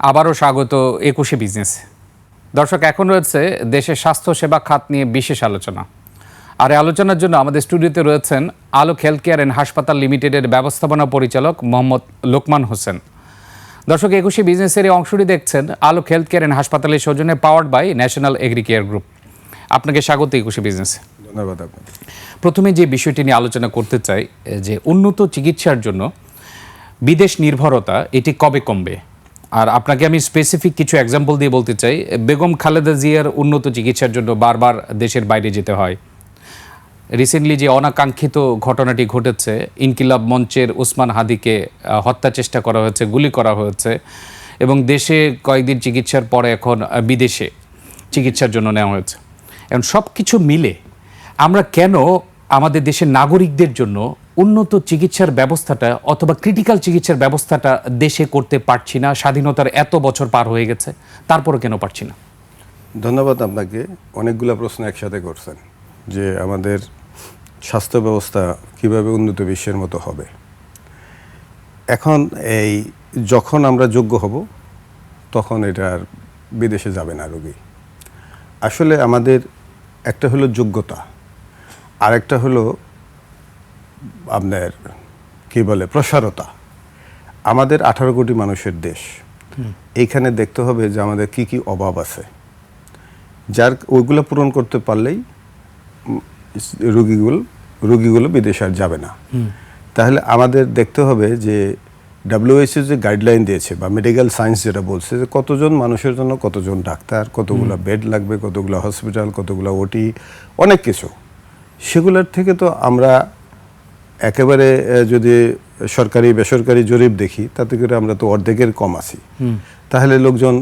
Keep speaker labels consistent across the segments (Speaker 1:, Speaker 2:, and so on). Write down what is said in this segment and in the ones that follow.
Speaker 1: আবারও স্বাগত একুশে বিজনেস। দর্শক এখন রয়েছে দেশের স্বাস্থ্য সেবা খাত নিয়ে বিশেষ আলোচনা। আর এই আলোচনার জন্য আমাদের স্টুডিওতে রয়েছেন আলোক হেলথ কেয়ার অ্যান্ড হাসপাতাল লিমিটেডের ব্যবস্থাপনা পরিচালক মোহাম্মদ লোকমান হোসেন। দর্শক একুশে বিজনেসের এই অংশটি দেখছেন আলোক হেলথ কেয়ার অ্যান্ড হাসপাতালের সৌজন্যে powered by national agri care group. আপনাকে স্বাগত একুশে বিজনেস।
Speaker 2: ধন্যবাদ আপনাকে।
Speaker 1: প্রথমে যে বিষয়টি নিয়ে আলোচনা করতে চাই যে উন্নত চিকিৎসার জন্য বিদেশ নির্ভরতা এটি কবে কমবে? আর আপনাকে আমি স্পেসিফিক কিছু এক্সাম্পল দিয়ে বলতে চাই। বেগম খালেদা জিয়ার উন্নত চিকিৎসার জন্য বারবার দেশের বাইরে যেতে হয়। রিসেন্টলি যে অনাকাঙ্ক্ষিত ঘটনাটি ঘটেছে, ইনকিলাব মঞ্চের উসমান হাদিকে হত্যা চেষ্টা করা হয়েছে, গুলি করা হয়েছে এবং দেশে কয়েকদিন চিকিৎসার পরে এখন বিদেশে চিকিৎসার জন্য নেওয়া হয়েছে। এখন সব কিছু মিলে আমরা কেন আমাদের দেশের নাগরিকদের জন্য উন্নত চিকিৎসার ব্যবস্থাটা অথবা ক্রিটিক্যাল চিকিৎসার ব্যবস্থাটা দেশে করতে পারছি না, স্বাধীনতার এত বছর পার হয়ে গেছে তারপরে কেন পারছি না?
Speaker 2: ধন্যবাদ আপনাকে। অনেকগুলো প্রশ্ন একসাথে করছেন যে আমাদের স্বাস্থ্য ব্যবস্থা কীভাবে উন্নত বিশ্বের মতো হবে। এখন এই যখন আমরা যোগ্য হব, তখন এটা আর বিদেশে যাবে না রোগী। আসলে আমাদের একটা হলো যোগ্যতা। আর একটা হলো আপনার কি বলে প্রসারতা। আমাদের আঠারো কোটি মানুষের দেশ। এইখানে দেখতে হবে যে আমাদের কি কি অভাব আছে। যার ওইগুলো পূরণ করতে পারলেই রুগীগুলো রুগীগুলো বিদেশে আর যাবে না। তাহলে আমাদের দেখতে হবে যে ডাব্লিউএইচও যে গাইডলাইন দিয়েছে বা মেডিকেল সায়েন্স যেটা বলছে যে কতজন মানুষের জন্য কতজন ডাক্তার কতগুলো বেড লাগবে কতগুলো হসপিটাল কতগুলো ওটি অনেক কিছু। সেগুলোর থেকে তো আমরা একেবারে যদি সরকারি বেসরকারি জরিপ দেখি তাতে করে আমরা তো অর্ধেকের কম আছি। তাহলে লোকজন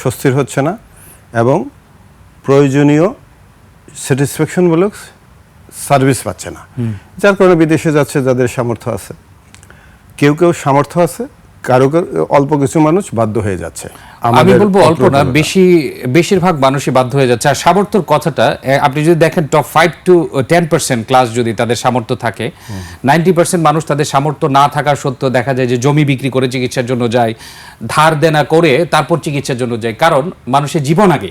Speaker 2: স্বস্তির হচ্ছে না এবং প্রয়োজনীয় স্যাটিসফ্যাকশনমূলক সার্ভিস পাচ্ছে না। যার কারণে বিদেশে যাচ্ছে যাদের সামর্থ্য আছে। কেউ কেউ সামর্থ্য আছে কারও কারও অল্প কিছু মানুষ বাধ্য হয়ে যাচ্ছে।
Speaker 1: আমি বলব অল্প না বেশি বেশিরভাগ মানুষই বাধ্য হয়ে যাচ্ছে। আর সামর্থ্যর কথাটা আপনি যদি দেখেন top five to ten percent class যদি তাদের সামর্থ্য থাকে নাইনটি পার্সেন্ট মানুষ তাদের সামর্থ্য না থাকা সত্ত্বেও দেখা যায় যে জমি বিক্রি করে চিকিৎসার জন্য যায় ধার দেনা করে তারপর চিকিৎসার জন্য যায়। কারণ মানুষের জীবন আগে।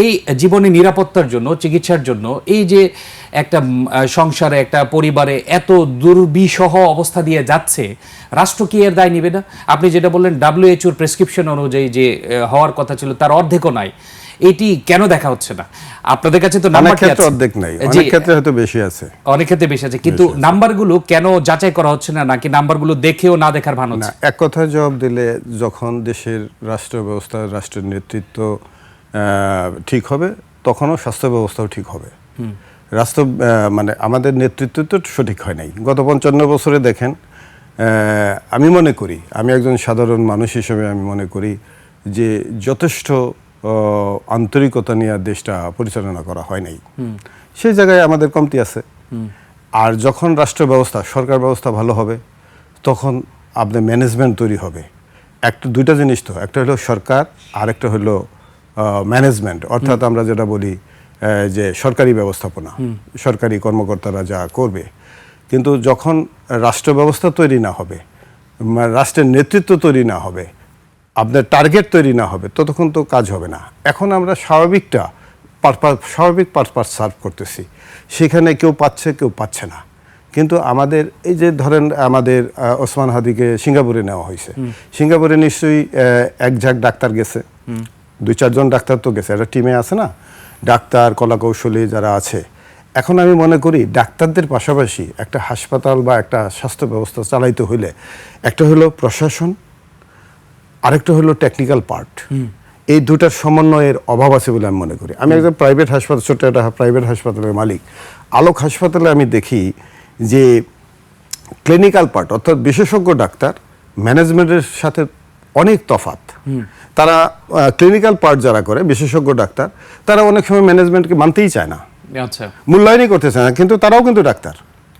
Speaker 1: এই জীবনের নিরাপত্তার জন্য চিকিৎসার জন্য এই যে একটা সংসারে একটা পরিবারে এত দুর্বিষহ অবস্থা দিয়ে যাচ্ছে রাষ্ট্র কি এর দায় নেবে না? আপনি যেটা বললেন ডাব্লিউএইচওর প্রেসক্রিপশন অনুযায়ী যে হওয়ার কথা ছিল তার অর্ধেকও নাই। এটি কেন দেখা হচ্ছে না? আপনাদের কাছে তো
Speaker 2: অনেক
Speaker 1: নাম্বারটি
Speaker 2: ক্ষেত্রে। অর্ধেক নাই। অনেক ক্ষেত্রে হয়তো বেশি আছে।
Speaker 1: অনেক ক্ষেত্রে বেশি আছে কিন্তু নাম্বারগুলো কেন যাচাই করা হচ্ছে না নাকি নাম্বারগুলো দেখেও না দেখার ভান
Speaker 2: না
Speaker 1: হচ্ছে?
Speaker 2: এক কথায় জবাব দিলে যখন দেশের রাষ্ট্র ব্যবস্থা রাষ্ট্রের নেতৃত্ব ঠিক হবে তখনও স্বাস্থ্য ব্যবস্থাও ঠিক হবে। রাষ্ট্র মানে আমাদের নেতৃত্ব তো সঠিক হয় নাই। গত পঞ্চান্ন বছরে দেখেন আমি মনে করি আমি একজন সাধারণ মানুষ হিসেবে আমি মনে করি যে যথেষ্ট আন্তরিকতা নিয়ে দেশটা পরিচালনা করা হয় নাই। সেই জায়গায় আমাদের কমতি আছে। আর যখন রাষ্ট্র ব্যবস্থা সরকার ব্যবস্থা ভালো হবে তখন আপনার ম্যানেজমেন্ট তৈরি হবে। একটা দুইটা জিনিস তো একটা হলো সরকার আর একটা হলো ম্যানেজমেন্ট অর্থাৎ আমরা যেটা বলি যে সরকারি ব্যবস্থাপনা সরকারি কর্মকর্তারা যা করবে কিন্তু যখন রাষ্ট্র ব্যবস্থা তৈরি না হবে রাষ্ট্রের নেতৃত্ব তৈরি না হবে আপনার টার্গেট তৈরি না হবে ততক্ষণ তো কাজ হবে না। এখন আমরা স্বাভাবিকটা পারপাস স্বাভাবিক পারপাস সার্ভ করতেছি। সেখানে কেউ পাচ্ছে কেউ পাচ্ছে না। কিন্তু আমাদের এই যে ধরেন আমাদের ওসমান হাদিকে সিঙ্গাপুরে নেওয়া হয়েছে। সিঙ্গাপুরে নিশ্চয়ই এক ঝাঁক ডাক্তার গেছে। দুই চারজন ডাক্তার তো গেছে একটা টিমে আছে না? ডাক্তার কলাকৌশলী যারা আছে। এখন আমি মনে করি ডাক্তারদের পাশাপাশি একটা হাসপাতাল বা একটা স্বাস্থ্য ব্যবস্থা চালাইতে হইলে একটা হলো প্রশাসন আরেকটা হলো টেকনিক্যাল পার্ট এই দুটার সমন্বয়ের অভাব আছে বলে আমি মনে করি। আমি একজন প্রাইভেট হাসপাতাল ছোট্ট একটা প্রাইভেট হাসপাতালের মালিক। আলোক হাসপাতালে আমি দেখি যে ক্লিনিক্যাল পার্ট অর্থাৎ বিশেষজ্ঞ ডাক্তার ম্যানেজমেন্টের সাথে অনেক তফাত তারা ক্লিনিক্যাল পার্ট যারা করে বিশেষজ্ঞ ডাক্তার তারা অনেক সময় ম্যানেজমেন্টকে মানতেই চায় না।
Speaker 1: আচ্ছা।
Speaker 2: মূল্যায়নই করতে চায় না কিন্তু তারাও কিন্তু ডাক্তার।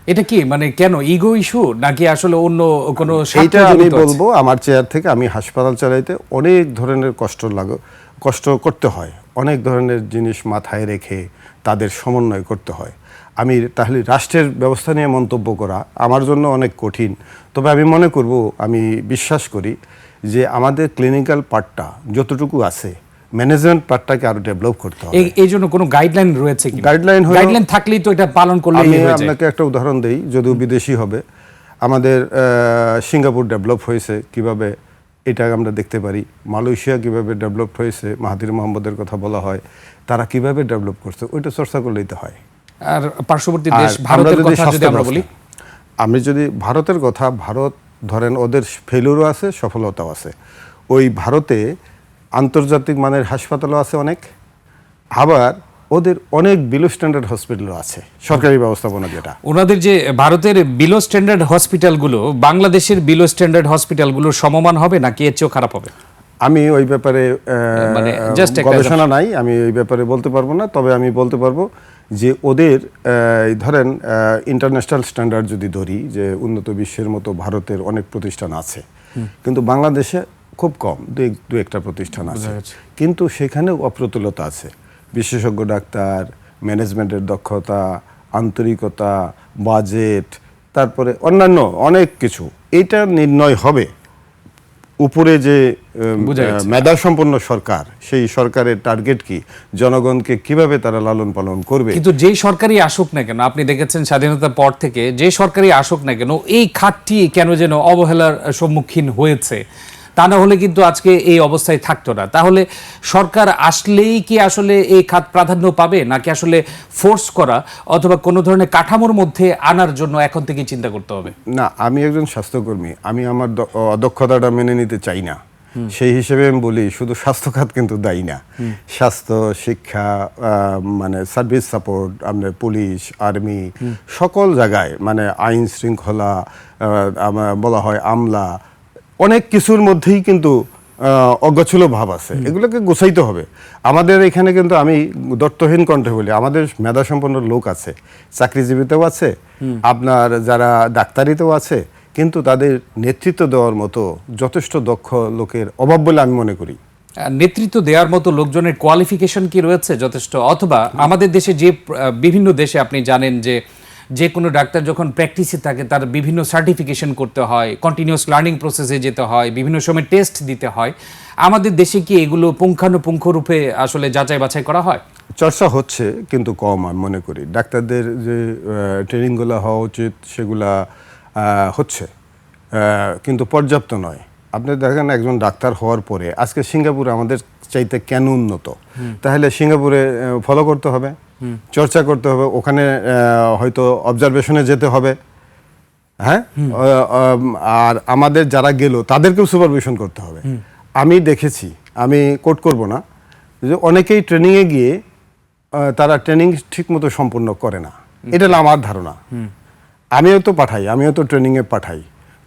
Speaker 1: এটা কি? মানে কেন? ইগো ইস্যু নাকি আসলে অন্য কোনো
Speaker 2: সেইটা আমি বলব আমার চেয়ার থেকে আমি হাসপাতাল চালাইতে অনেক ধরনের কষ্ট লাগে কষ্ট করতে হয়। অনেক ধরনের জিনিস মাথায় রেখে তাদের সমন্বয় করতে হয়। আমি তাহলে রাষ্ট্রের ব্যবস্থা নিয়ে মন্তব্য করা আমার জন্য অনেক কঠিন। তবে আমি মনে করব আমি বিশ্বাস করি যে আমাদের ক্লিনিক্যাল পার্টটা যতটুকু আছে ম্যানেজমেন্ট পার্টটাকে আরও ডেভেলপ করতে হবে।
Speaker 1: এই জন্য কোনো গাইডলাইন রয়েছে কি
Speaker 2: হলো-
Speaker 1: গাইডলাইন থাকলেই তো এটা পালন করলে
Speaker 2: আমি আপনাকে একটা উদাহরণ দেই যদিও বিদেশি হবে। আমাদের সিঙ্গাপুর ডেভেলপ হয়েছে কীভাবে এটা আমরা দেখতে পারি। মালয়েশিয়া কীভাবে ডেভেলপ হয়েছে মাহাতির মোহাম্মদের কথা বলা হয়। তারা কীভাবে ডেভেলপ করছে ওইটা চর্চা করলেই তো হয়।
Speaker 1: আর পার্শ্ববর্তী দেশ ভারতের কথা যদি আমরা বলি?
Speaker 2: আমি যদি ভারতের কথা ভারত ধরেন ওদের ফেলুরও আছে সফলতাও আছে। ওই ভারতে আন্তর্জাতিক মানের হাসপাতালও আছে অনেক। আবার ওদের অনেক বিলো স্ট্যান্ডার্ড হসপিটালও আছে সরকারি ব্যবস্থাপনা যেটা।
Speaker 1: ওনাদের যে ভারতের বিলো স্ট্যান্ডার্ড হসপিটালগুলো বাংলাদেশের বিলো স্ট্যান্ডার্ড হসপিটালগুলোর সমমান হবে নাকি এর চেয়েও খারাপ হবে?
Speaker 2: আমি ওই ব্যাপারে
Speaker 1: মানে
Speaker 2: গবেষণা নাই আমি ওই ব্যাপারে বলতে পারব না তবে আমি বলতে পারব যে ওদের ধরেন ইন্টারন্যাশনাল স্ট্যান্ডার্ড যদি ধরি যে উন্নত বিশ্বের মতো ভারতের অনেক প্রতিষ্ঠান আছে কিন্তু বাংলাদেশে খুব কম দু এক- দু একটা প্রতিষ্ঠান আছে। কিন্তু সেখানেও অপ্রতুলতা আছে। বিশেষজ্ঞ ডাক্তার ম্যানেজমেন্টের দক্ষতা আন্তরিকতা বাজেট তারপরে অন্যান্য অনেক কিছু। এটা নির্ণয় হবে। উপরে যে মেধা সম্পন্ন সরকার সেই সরকারের টার্গেট কি? জনগণকে কীভাবে তারা লালন পালন করবে?
Speaker 1: কিন্তু যেই সরকারই আসুক না কেন আপনি দেখেছেন স্বাধীনতার পর থেকে যে সরকারই আসুক না কেন এই খাতটি কেন যেন অবহেলার সম্মুখীন হয়েছে? তা না হলে কিন্তু আজকে এই অবস্থায় থাকতো না। তাহলে সরকার আসলেই কি আসলে এই খাত প্রাধান্য পাবে নাকি আসলে ফোর্স করা অথবা কোনো ধরনের কাঠামোর মধ্যে আনার জন্য এখন থেকে চিন্তা করতে হবে?
Speaker 2: না আমি একজন স্বাস্থ্যকর্মী আমি আমার অদক্ষতাটা মেনে নিতে চাই না। সেই হিসেবে আমি বলি শুধু স্বাস্থ্য খাত কিন্তু দায়ী না। স্বাস্থ্য শিক্ষা মানে সার্ভিস সাপোর্ট আপনার পুলিশ আর্মি সকল জায়গায় মানে আইন শৃঙ্খলা বলা হয় আমলা অনেক কিছুর মধ্যেই কিন্তু অগোছলো ভাব আছে। এগুলোকে গোছাইতে হবে। আমাদের এখানে কিন্তু আমি দত্তহীন কণ্ঠে বলি আমাদের মেধা সম্পন্ন লোক আছে চাকরিজীবীতেও আছে আপনার যারা ডাক্তারিতেও আছে কিন্তু তাদের নেতৃত্ব দেওয়ার মতো যথেষ্ট দক্ষ লোকের অভাব বলে আমি মনে করি।
Speaker 1: নেতৃত্ব দেওয়ার মতো লোকজনের কোয়ালিফিকেশন কি রয়েছে যথেষ্ট? অথবা আমাদের দেশে যে বিভিন্ন দেশে আপনি জানেন যে যে কোনো ডাক্তার যখন প্র্যাকটিসে থাকে, তার বিভিন্ন সার্টিফিকেশন করতে হয় কন্টিনিউয়াস লার্নিং প্রসেসে যেতে হয়, বিভিন্ন সময় টেস্ট দিতে হয়। আমাদের দেশে কি এগুলো পুঙ্খানুপুঙ্খ রূপে আসলে যাচাই বাছাই করা হয়?
Speaker 2: চর্চা হচ্ছে, কিন্তু কম আমি মনে করি। ডাক্তারদের যে ট্রেনিংগুলো হওয়া উচিত, সেগুলা হচ্ছে। কিন্তু পর্যাপ্ত নয়। আপনি দেখেন, একজন ডাক্তার হওয়ার পরে, আজকে সিঙ্গাপুরে আমাদের চাইতে কেন উন্নত? তাহলে সিঙ্গাপুরে ফলো করতে হবে চর্চা করতে হবে ওখানে হয়তো অবজারভেশনে যেতে হবে হ্যাঁ? আর আমাদের যারা গেল তাদেরকেও সুপারভিশন করতে হবে। আমি দেখেছি আমি কোট করব না যে অনেকেই ট্রেনিংয়ে গিয়ে তারা ট্রেনিং ঠিকমতো সম্পূর্ণ করে না। এটা আমার ধারণা। আমিও তো পাঠাই আমিও তো ট্রেনিংয়ে পাঠাই।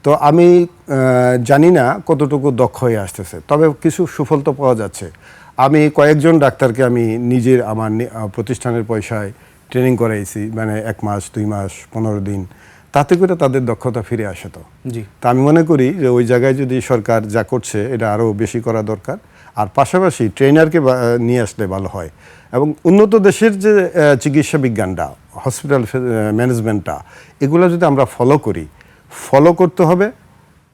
Speaker 2: তো আমি জানি না কতটুকু দক্ষ হয়ে আসতেছে তবে কিছু সুফল তো পাওয়া যাচ্ছে। আমি কয়েকজন ডাক্তারকে আমি নিজের আমার প্রতিষ্ঠানের পয়সায় ট্রেনিং করাইছি মানে এক মাস দুই মাস পনেরো দিন তাতে করে তাদের দক্ষতা ফিরে আসে তো।
Speaker 1: জি।
Speaker 2: তা আমি মনে করি যে ওই জায়গায় যদি সরকার যা করছে এটা আরও বেশি করা দরকার। আর পাশাপাশি ট্রেনারকে নিয়ে আসলে ভালো হয়। এবং উন্নত দেশের যে চিকিৎসা বিজ্ঞানটা হসপিটাল ম্যানেজমেন্টটা এগুলো যদি আমরা ফলো করি ফলো করতে হবে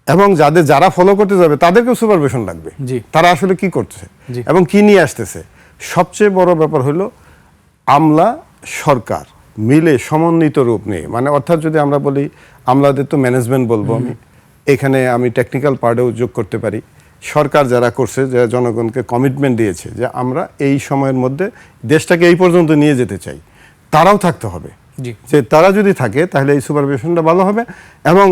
Speaker 2: এবং যাদের যারা ফলো করতে যাবে তাদেরকেও সুপারভিশন লাগবে।
Speaker 1: জি।
Speaker 2: তারা আসলে কি করছে
Speaker 1: জি।
Speaker 2: এবং কি নিয়ে আসতেছে? সবচেয়ে বড় ব্যাপার হলো আমলা সরকার মিলে সমন্বিত রূপ নিয়ে। মানে অর্থাৎ যদি আমরা বলি আমলাদের তো ম্যানেজমেন্ট বলব আমি। এখানে আমি টেকনিক্যাল পার্টেও যোগ করতে পারি। সরকার যারা করছে যে জনগণকে কমিটমেন্ট দিয়েছে যে আমরা এই সময়ের মধ্যে দেশটাকে এই পর্যন্ত নিয়ে যেতে চাই তারাও থাকতে হবে। যে তারা যদি থাকে তাহলে এই সুপারভিশনটা ভালো হবে এবং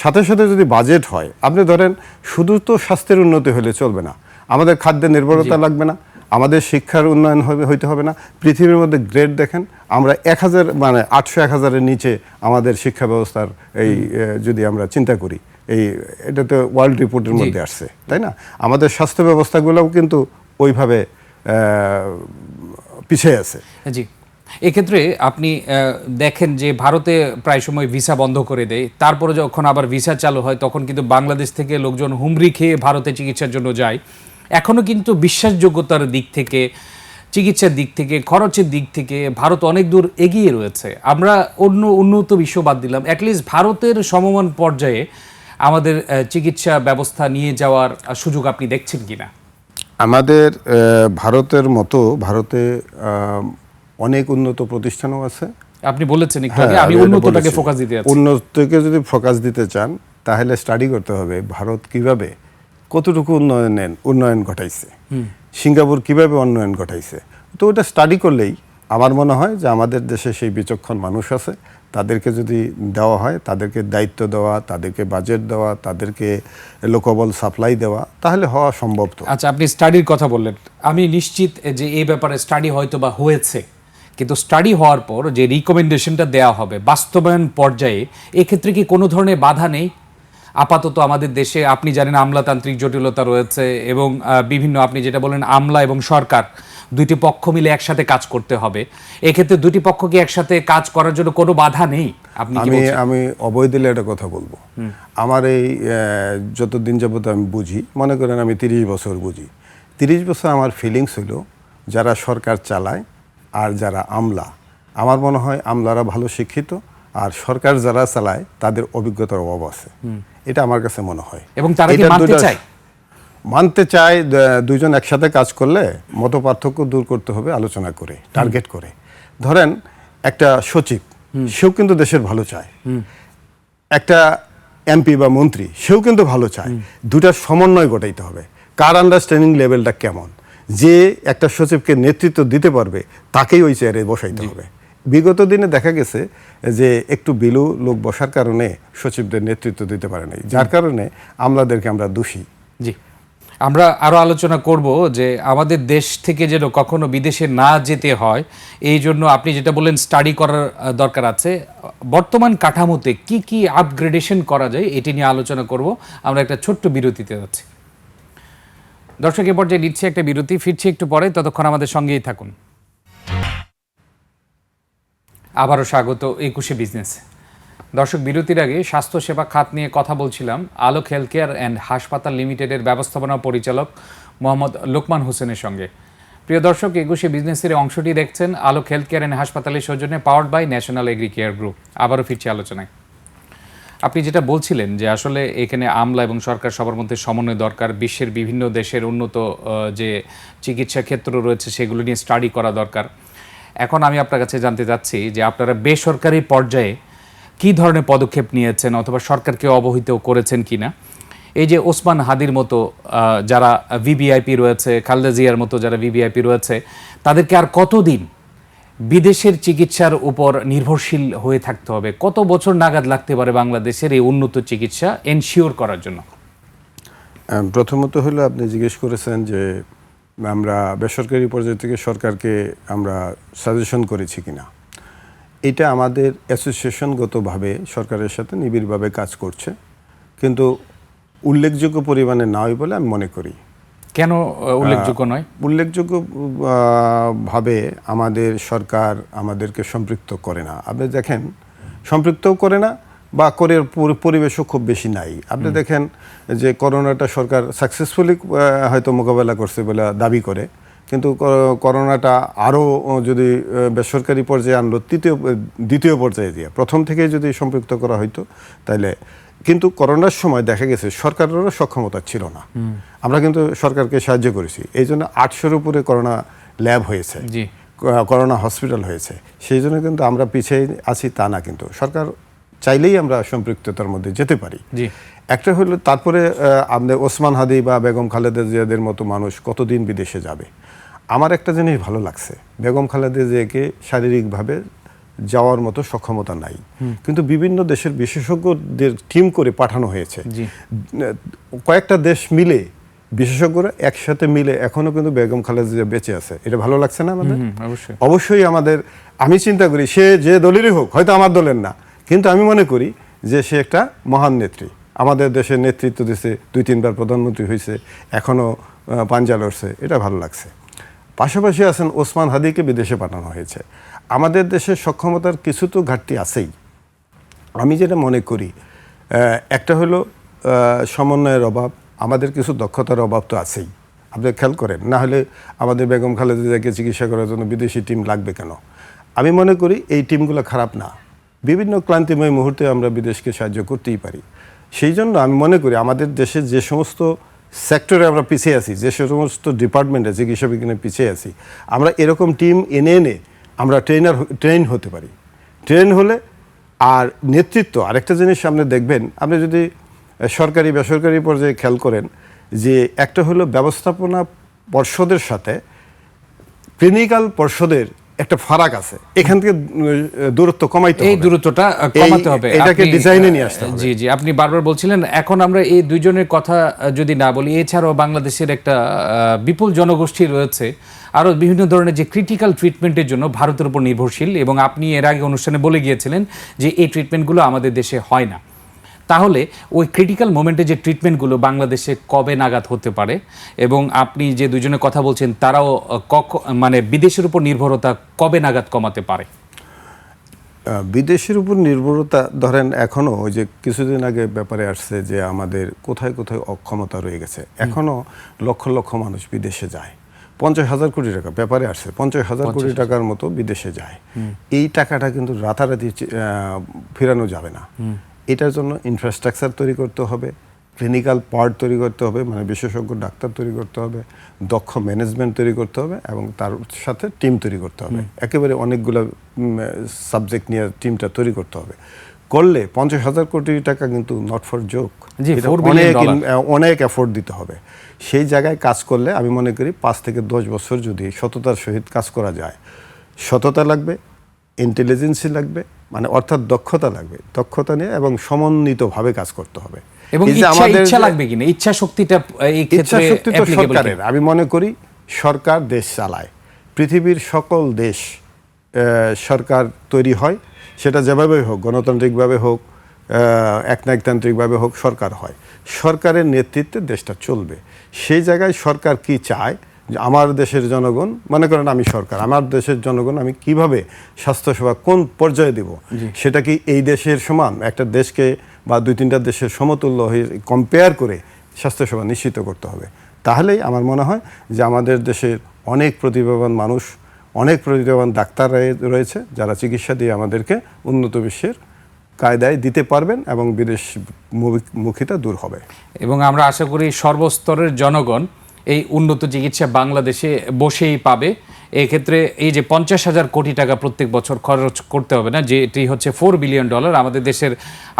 Speaker 2: সাথে সাথে যদি বাজেট হয় আপনি ধরেন শুধু তো স্বাস্থ্যের উন্নতি হলে চলবে না আমাদের খাদ্যের নির্ভরতা লাগবে না আমাদের শিক্ষার উন্নয়ন হবে হইতে হবে না। পৃথিবীর মধ্যে গ্রেড দেখেন আমরা এক হাজার মানে আটশো এক হাজারের নিচে আমাদের শিক্ষা ব্যবস্থার এই যদি আমরা চিন্তা করি এই এটা তো ওয়ার্ল্ড রিপোর্টের মধ্যে আসছে তাই না? আমাদের স্বাস্থ্য ব্যবস্থাগুলোও কিন্তু ওইভাবে পিছিয়ে আছে।
Speaker 1: জি। এক্ষেত্রে আপনি দেখেন যে ভারতে প্রায় সময় ভিসা বন্ধ করে দেয়। তারপরে যখন আবার ভিসা চালু হয়, তখন কিন্তু বাংলাদেশ থেকে লোকজন হুমড়ি খেয়ে ভারতে চিকিৎসার জন্য যায়। এখনও কিন্তু বিশ্বাসযোগ্যতার দিক থেকে, চিকিৎসার দিক থেকে, খরচের দিক থেকে ভারত অনেক দূর এগিয়ে রয়েছে। আমরা অন্য, উন্নত বিশ্ব বাদ দিলাম। অ্যাটলিস্ট ভারতের সমমান পর্যায়ে আমাদের চিকিৎসা ব্যবস্থা নিয়ে যাওয়ার সুযোগ আপনি দেখছেন কিনা?
Speaker 2: আমাদের ভারতের মতো, ভারতে অনেক উন্নত প্রতিষ্ঠানও আছে।
Speaker 1: আপনি বলেছেন একটু আগে
Speaker 2: হ্যাঁ,
Speaker 1: আমি উন্নতটাকে ফোকাস দিতে
Speaker 2: উন্নতকে যদি ফোকাস দিতে চান তাহলে স্টাডি করতে হবে ভারত কীভাবে কতটুকু উন্নয়ন উন্নয়ন ঘটাইছে। সিঙ্গাপুর কীভাবে উন্নয়ন ঘটাইছে। তো ওটা স্টাডি করলেই আমার মনে হয় যে আমাদের দেশে সেই বিচক্ষণ মানুষ আছে। তাদেরকে যদি দেওয়া হয় তাদেরকে দায়িত্ব দেওয়া তাদেরকে বাজেট দেওয়া তাদেরকে লোকবল সাপ্লাই দেওয়া তাহলে হওয়া সম্ভব তো।
Speaker 1: আচ্ছা আপনি স্টাডির কথা বললেন। আমি নিশ্চিত যে এই ব্যাপারে স্টাডি হয়তো বা হয়েছে। কিন্তু স্টাডি হওয়ার পর যে রিকমেন্ডেশনটা দেওয়া হবে বাস্তবায়ন পর্যায়ে এক্ষেত্রে কি কোনো ধরনের বাধা নেই? আপাতত আমাদের দেশে আপনি জানেন আমলাতান্ত্রিক জটিলতা রয়েছে এবং বিভিন্ন আপনি যেটা বলেন আমলা এবং সরকার দুইটি পক্ষ মিলে একসাথে কাজ করতে হবে। এক্ষেত্রে দুটি পক্ষ কি একসাথে কাজ করার জন্য কোনো বাধা নেই? আপনি
Speaker 2: আমি? আমি অবৈ দিলে একটা কথা বলব। আমার এই যতদিন যাবত আমি বুঝি মনে করেন আমি তিরিশ বছর বুঝি তিরিশ বছর আমার ফিলিংস হলো যারা সরকার চালায় আর যারা আমলা আমার মনে হয় আমলারা ভালো শিক্ষিত আর সরকার যারা চালায় তাদের অভিজ্ঞতার অভাব আছে। এটা আমার কাছে মনে হয়।
Speaker 1: এবং তারা কি মানতে চায়?
Speaker 2: মানতে চায় দুইজন একসাথে কাজ করলে মত পার্থক্য দূর করতে হবে আলোচনা করে টার্গেট করে। ধরেন একটা সচিব সেও কিন্তু দেশের ভালো চায়। একটা এমপি বা মন্ত্রী সেও কিন্তু ভালো চায়। দুটার সমন্বয় ঘটাইতে হবে। কার আন্ডারস্ট্যান্ডিং লেভেলটা কেমন? যে একটা সচিবকে নেতৃত্ব দিতে পারবে তাকেই ওই চেয়ারে বসাইতে হবে। বিগত দিনে দেখা গেছে যে একটু বিলু লোক বসার কারণে সচিবদের নেতৃত্ব দিতে পারে নাই যার কারণে আমলাদেরকে আমরা দোষী।
Speaker 1: জি। আমরা আরও আলোচনা করব যে আমাদের দেশ থেকে যেন কখনো বিদেশে না যেতে হয় এই জন্য আপনি যেটা বললেন স্টাডি করার দরকার আছে। বর্তমান কাঠামোতে কি কি আপগ্রেডেশন করা যায় এটি নিয়ে আলোচনা করব। আমরা একটা ছোট্ট বিরতিতে যাচ্ছি। দর্শক, এ পর্যায়ে নিচ্ছে একটা বিরতি, ফিরছি একটু পরে, ততক্ষণ আমাদের সঙ্গেই থাকুন। আবারও স্বাগত একুশে বিজনেস। দর্শক, বিরতির আগে স্বাস্থ্যসেবা খাত নিয়ে কথা বলছিলাম আলোক হেলথ কেয়ার অ্যান্ড হাসপাতাল লিমিটেডের ব্যবস্থাপনা পরিচালক মোহাম্মদ লোকমান হোসেনের সঙ্গে। প্রিয় দর্শক, একুশে বিজনেসের অংশটি দেখছেন আলোক হেলথ কেয়ার অ্যান্ড হাসপাতালের সৌজন্যে powered by national agri care group. আবারও ফিরছি আলোচনায়। আপনি যেটা বলছিলেন যে আসলে এখানে আমলা এবং সরকার সবার মধ্যে সমন্বয় দরকার, বিশ্বের বিভিন্ন দেশের উন্নত যে চিকিৎসা ক্ষেত্র রয়েছে সেগুলো নিয়ে স্টাডি করা দরকার। এখন আমি আপনার কাছে জানতে চাচ্ছি যে আপনারা বেসরকারি পর্যায়ে কি ধরনের পদক্ষেপ নিয়েছেন অথবা সরকারকে অবহিত করেছেন কিনা? এই যে ওসমান হাদির মতো যারা ভিভিআইপি রয়েছে, খালেদা জিয়ার মতো যারা ভিভিআইপি রয়েছে, তাদেরকে আর কতদিন বিদেশের চিকিৎসার উপর নির্ভরশীল হয়ে থাকতে হবে। কত বছর নাগাদ লাগতে পারে বাংলাদেশের এই উন্নত চিকিৎসা এনশিওর করার জন্য?
Speaker 2: প্রথমত হলো আপনি জিজ্ঞেস করেছেন যে আমরা বেসরকারি পর্যায় থেকে সরকারকে আমরা সাজেশন করেছি কিনা। এটা আমাদের অ্যাসোসিয়েশনগতভাবে সরকারের সাথে নিবিড়ভাবে কাজ করছে। কিন্তু উল্লেখযোগ্য পরিমাণে নয় বলে আমি মনে করি।
Speaker 1: কেন উল্লেখযোগ্য নয়?
Speaker 2: উল্লেখযোগ্য ভাবে আমাদের সরকার আমাদেরকে সম্পৃক্ত করে না। আপনি দেখেন সম্পৃক্তও করে না বা করে পরিবেশও খুব বেশি নাই। আপনি দেখেন যে করোনাটা সরকার সাকসেসফুলি হয়তো মোকাবেলা করছে বলে দাবি করে। কিন্তু করোনাটা আরও যদি বেসরকারি পর্যায়ে আনলো তৃতীয় দ্বিতীয় পর্যায়ে দিয়ে প্রথম থেকে যদি সম্পৃক্ত করা হইতো তাহলে কিন্তু করোনার সময় দেখা গেছে সরকারেরও সক্ষমতা ছিল না। আমরা কিন্তু সরকারকে সাহায্য করেছি। এই জন্য আটশোর উপরে করোনা ল্যাব হয়েছে। করোনা হসপিটাল হয়েছে। সেই জন্য কিন্তু আমরা পিছিয়ে আছি তা না কিন্তু। সরকার চাইলেই আমরা সম্পৃক্ততার মধ্যে যেতে পারি। একটা হলো তারপরে আমাদের ওসমান হাদি বা বেগম খালেদা জিয়াদের মতো মানুষ কতদিন বিদেশে যাবে? আমার একটা জিনিস ভালো লাগছে। বেগম খালেদা জিয়াকে শারীরিকভাবে যাওয়ার মতো সক্ষমতা নাই। কিন্তু বিভিন্ন দেশের বিশেষজ্ঞদের টিম করে পাঠানো হয়েছে। কয়েকটা দেশ মিলে বিশেষজ্ঞরা একসাথে মিলে এখনও কিন্তু বেগম খালেদা বেঁচে আছে। এটা ভালো লাগছে না আমাদের?
Speaker 1: অবশ্যই।
Speaker 2: অবশ্যই আমাদের আমি চিন্তা করি সে যে দলেরই হোক হয়তো আমার দলের না কিন্তু আমি মনে করি যে সে একটা মহান নেত্রী। আমাদের দেশের নেতৃত্ব দিছে দুই তিনবার প্রধানমন্ত্রী হয়েছে এখনও পাঞ্জা লড়ছে এটা ভালো লাগছে। পাশাপাশি আছেন ওসমান হাদিকে বিদেশে পাঠানো হয়েছে। আমাদের দেশের সক্ষমতার কিছু তো ঘাটতি আছেই। আমি যেটা মনে করি একটা হলো সমন্বয়ের অভাব, আমাদের কিছু দক্ষতার অভাব তো আছেই। আপনি খেয়াল করেন, না হলে আমাদের বেগম খালেদা জিয়াকে চিকিৎসা করার জন্য বিদেশি টিম লাগবে কেন? আমি মনে করি এই টিমগুলো খারাপ না। বিভিন্ন ক্লান্তিময় মুহূর্তে আমরা বিদেশকে সাহায্য করতেই পারি। সেই জন্য আমি মনে করি আমাদের দেশে যে সমস্ত সেক্টরে আমরা পিছিয়ে আছি, যে সমস্ত ডিপার্টমেন্টে চিকিৎসা বিজ্ঞানে পিছিয়ে আছি, আমরা এরকম টিম এনে এনে আমরা ট্রেনার ট্রেন হতে পারি। ট্রেন হলে আর নেতৃত্ব, আরেকটা জিনিস আপনি দেখবেন, আপনি যদি সরকারি, বেসরকারি পর্যায়ে খেয়াল করেন যে একটা হলো ব্যবস্থাপনা পর্ষদের সাথে ক্লিনিক্যাল পর্ষদের একটা ফারাক আছে। এখান থেকে দূরত্ব কমাইতে
Speaker 1: এই দূরত্বটা কমাতে হবে।
Speaker 2: এটাকে ডিজাইনে নিয়ে আসতে হবে।
Speaker 1: জি জি আপনি বারবার বলছিলেন এখন আমরা এই দুইজনের কথা যদি না বলি এছাড়াও বাংলাদেশের একটা বিপুল জনগোষ্ঠী রয়েছে আরও বিভিন্ন ধরনের যে ক্রিটিক্যাল ট্রিটমেন্টের জন্য ভারতের উপর নির্ভরশীল এবং আপনি এর আগে অনুষ্ঠানে বলে গিয়েছিলেন যে এই ট্রিটমেন্টগুলো আমাদের দেশে হয় না। তাহলে ওই ক্রিটিক্যাল মোমেন্টে যে ট্রিটমেন্টগুলো বাংলাদেশে কবে নাগাদ হতে পারে এবং আপনি যে দুজনের কথা বলছেন তারাও কখ- মানে বিদেশের উপর নির্ভরতা কবে নাগাদ কমাতে পারে?
Speaker 2: বিদেশের উপর নির্ভরতা ধরেন এখনও ওই যে কিছুদিন আগে ব্যাপারে আসছে যে আমাদের কোথায় কোথায় অক্ষমতা রয়ে গেছে। এখনও লক্ষ লক্ষ মানুষ বিদেশে যায়। পঞ্চাশ হাজার কোটি টাকা ব্যাপারে আসছে পঞ্চাশ হাজার কোটি টাকার মতো বিদেশে যায়। এই টাকাটা কিন্তু রাতারাতি ফেরানো যাবে না। এটার জন্য ইনফ্রাস্ট্রাকচার তৈরি করতে হবে ক্লিনিক্যাল পার্ট তৈরি করতে হবে মানে বিশেষজ্ঞ ডাক্তার তৈরি করতে হবে দক্ষ ম্যানেজমেন্ট তৈরি করতে হবে এবং তার সাথে টিম তৈরি করতে হবে। একেবারে অনেকগুলো সাবজেক্ট নিয়ে টিমটা তৈরি করতে হবে। করলে পঞ্চাশ হাজার কোটি টাকা কিন্তু নট ফর জোক
Speaker 1: জি, 4 billion
Speaker 2: অনেক
Speaker 1: dollar।
Speaker 2: অনেক এফোর্ট দিতে হবে। সেই জায়গায় কাজ করলে আমি মনে করি পাঁচ থেকে দশ বছর যদি সততার সহিত কাজ করা যায় সততা লাগবে ইন্টেলিজেন্সি লাগবে মানে অর্থাৎ দক্ষতা লাগবে। দক্ষতা নিয়ে এবং সমন্বিতভাবে কাজ করতে হবে।
Speaker 1: এবং ইচ্ছা লাগবে কিনা? ইচ্ছা শক্তিটা এই ক্ষেত্রে
Speaker 2: সরকারের। আমি মনে করি সরকার দেশ চালায়। পৃথিবীর সকল দেশ সরকার তৈরি হয়। সেটা যেভাবেই হোক গণতান্ত্রিকভাবে হোক একনায়কতান্ত্রিকভাবে হোক সরকার হয়। সরকারের নেতৃত্বে দেশটা চলবে। সেই জায়গায় সরকার কি চায়? যে আমার দেশের জনগণ মনে করেন আমি সরকার আমার দেশের জনগণ আমি কীভাবে স্বাস্থ্যসেবা কোন পর্যায়ে দেব? সেটা কি এই দেশের সমান? একটা দেশকে বা দুই তিনটা দেশের সমতুল্য হয়ে কম্পেয়ার করে স্বাস্থ্যসেবা নিশ্চিত করতে হবে। তাহলেই আমার মনে হয় যে আমাদের দেশের অনেক প্রতিভাবান মানুষ অনেক প্রতিভাবান ডাক্তার রয়েছে যারা চিকিৎসা দিয়ে আমাদেরকে উন্নত বিশ্বের কায়দায় দিতে পারবেন এবং বিদেশ মুখ- মুখিতা দূর হবে।
Speaker 1: এবং আমরা আশা করি সর্বস্তরের জনগণ এই উন্নত চিকিৎসা বাংলাদেশে বসেই পাবে। এক্ষেত্রে এই যে পঞ্চাশ হাজার কোটি টাকা প্রত্যেক বছর খরচ করতে হবে না, যেটি হচ্ছে ফোর বিলিয়ন ডলার আমাদের দেশের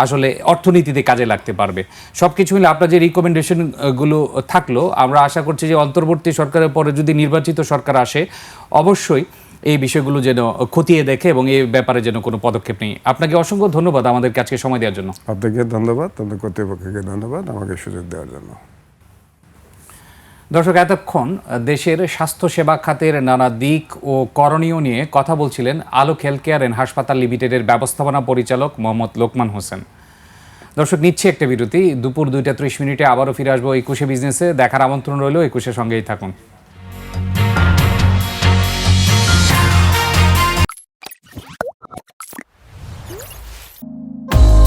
Speaker 1: আসলে অর্থনীতিতে কাজে লাগতে পারবে। সব কিছু মিলে আপনার যে রিকমেন্ডেশনগুলো থাকল, আমরা আশা করছি যে অন্তর্বর্তী সরকারের পরে যদি নির্বাচিত সরকার আসে, অবশ্যই এই বিষয়গুলো যেন খতিয়ে দেখে এবং এই ব্যাপারে যেন কোনো পদক্ষেপ নেই। আপনাকে অসংখ্য ধন্যবাদ আমাদেরকে আজকে সময় দেওয়ার জন্য।
Speaker 2: আপনাকে ধন্যবাদ আপনাদের কর্তৃপক্ষকে ধন্যবাদ আমাকে সুযোগ দেওয়ার জন্য।
Speaker 1: দর্শক, এতক্ষণ দেশের স্বাস্থ্যসেবা খাতের নানা দিক ও করণীয় নিয়ে কথা বলছিলেন আলোক হেলথ কেয়ার অ্যান্ড হাসপাতাল লিমিটেডের ব্যবস্থাপনা পরিচালক মোহাম্মদ লোকমান হোসেন। দর্শক, নিচ্ছে একটা বিরতি। দুপুর দুইটা ত্রিশ মিনিটে আবারও ফিরে আসব একুশে বিজনেসে। দেখার আমন্ত্রণ রইল, একুশের সঙ্গেই থাকুন।